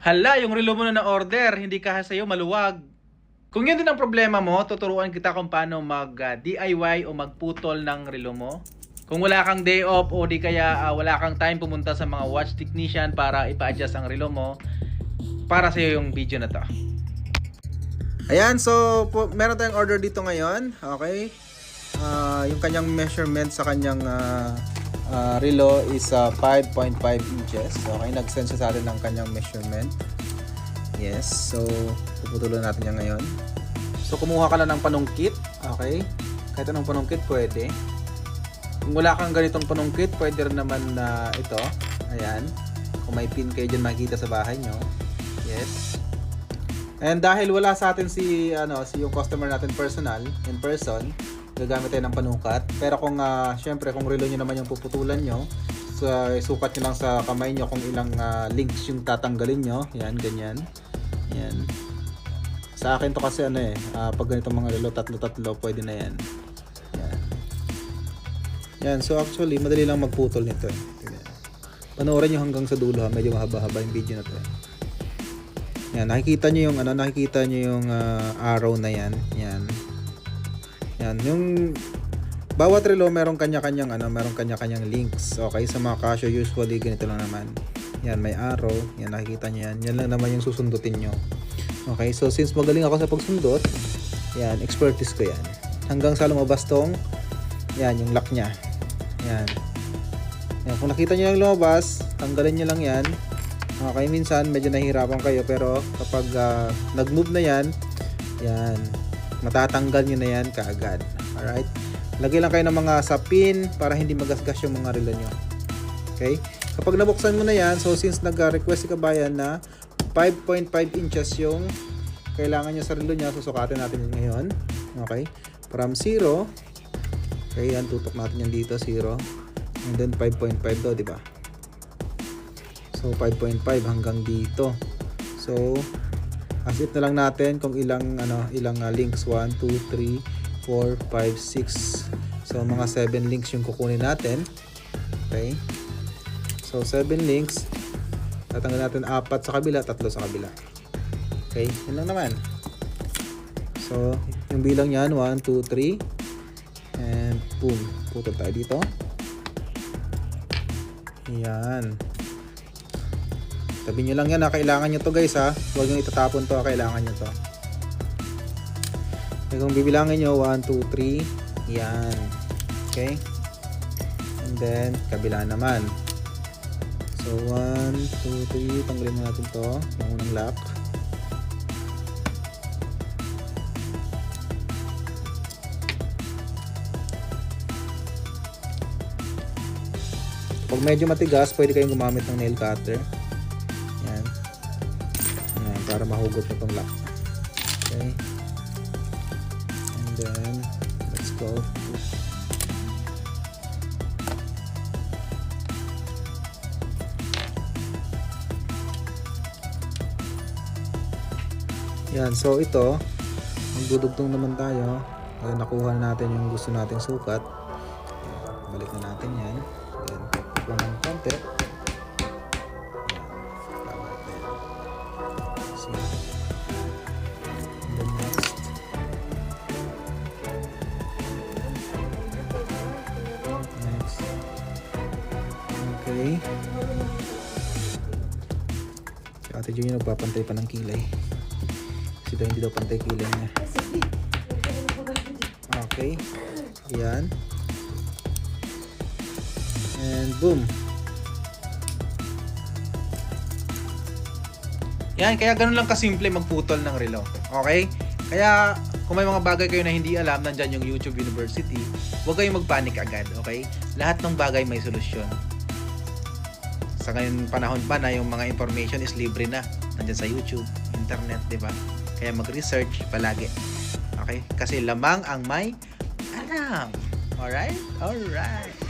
Hala, yung relo mo na na-order, hindi ka sa'yo maluwag. Kung yun din ang problema mo, tuturuan kita kung paano mag-DIY o magputol ng relo mo. Kung wala kang day off o di kaya ah, wala kang time pumunta sa mga watch technician para ipa-adjust ang relo mo, para sa'yo yung video na to. Ayan, so po, meron tayong order dito ngayon. Okay. Ah, yung kanyang measurement sa kanyang ah, ah, relo is ah, 5.5 inches. Okay, nag-send siya sa atin ng kanyang measurement. Yes, so puputulan natin yan ngayon. So kumuha ka lang ng panungkit. Okay. Kahit anong panungkit pwede. Kung wala kang ganitong panungkit, pwede rin naman na ito. Ayan. Kung may pin kayo dyan makikita sa bahay nyo. Yes. And dahil wala sa atin si ano si yung customer natin personal in person, gagamit tayo ng panukat. Pero kung ah, syempre kung relo niyo naman yung puputulan nyo, sa sukat niyo lang sa kamay niyo kung ilang ah, links yung tatanggalin nyo. Yan, ganyan. Yan. Sa akin to kasi ano eh, ah, pag ganito mga relo tatlo-tatlo, pwede na yan. Yan. Yan, so actually madali lang magputol nito eh. Tingnan. Panoorin niyo hanggang sa dulo ha, medyo mahaba-haba yung video na to eh. Yan, nakikita nyo yung ano, nakikita nyo yung ah, arrow na yan. Yan. Yan, yung bawat relo meron kanya-kanyang ano, meron kanya-kanyang links. Okay, sa mga Casio usually ganito lang naman. Yan, may arrow. Yan, nakikita nyo yan. Yan lang naman yung susundutin nyo. Okay, so since magaling ako sa pagsundot, yan, expertise ko yan. Hanggang sa lumabas tong, yan, yung lock niya. Yan. Yan, kung nakita nyo yung lumabas, tanggalin nyo lang yan. Okay, minsan medyo nahihirapan kayo pero kapag ah, nag-move na yan, yan, matatanggal nyo na yan kaagad. Alright? Lagay lang kayo ng mga sapin para hindi magasgas yung mga relo nyo. Okay? Kapag nabuksan mo na yan, so since nag-request si kabayan na 5.5 inches yung kailangan niya sa relo niya, susukatin natin yun ngayon. Okay? From 0, okay, yan, tutok natin yan dito, 0. And then 5.5 daw, di ba? So 5.5 hanggang dito. So it na lang natin kung ilang ano ilang ah, links 1 2 3 4 5 6. So mga 7 links yung kukunin natin. Okay? So 7 links. Tatanggal natin apat sa kabila, tatlo sa kabila. Okay? Yun lang naman. So, yung bilang niyan 1 2 3 and boom, putol tayo dito. Yan. Sabi nyo lang yan ha, kailangan nyo to guys ha. Huwag nyo itatapon to ha, kailangan nyo to. Okay, kung bibilangin nyo, 1, 2, 3. Yan. Okay. And then, kabila naman. So, 1, 2, 3. Tanggalin mo natin to. Yung unang lock. Pag medyo matigas, pwede kayong gumamit ng nail cutter. Para mahugot na itong lock. Okay. And then, let's go. Yan, so ito, magdudugtong naman tayo. Ay, nakuha na natin yung gusto nating sukat. Balik na natin yan. Kukuha ng konti. Okay. Si Ate Junior nagpapantay pa ng kilay. Kasi daw hindi daw pantay kilay niya. Okay. Yan. And boom. Yan, kaya ganun lang kasimple magputol ng relo. Okay? Kaya kung may mga bagay kayo na hindi alam, nandyan yung YouTube University, huwag kayong magpanik agad, okay? Lahat ng bagay may solusyon. Sa ngayon panahon pa na yung mga information is libre na. Nandyan sa YouTube, internet, di ba? Kaya mag-research palagi. Okay? Kasi lamang ang may alam. Alright? Alright.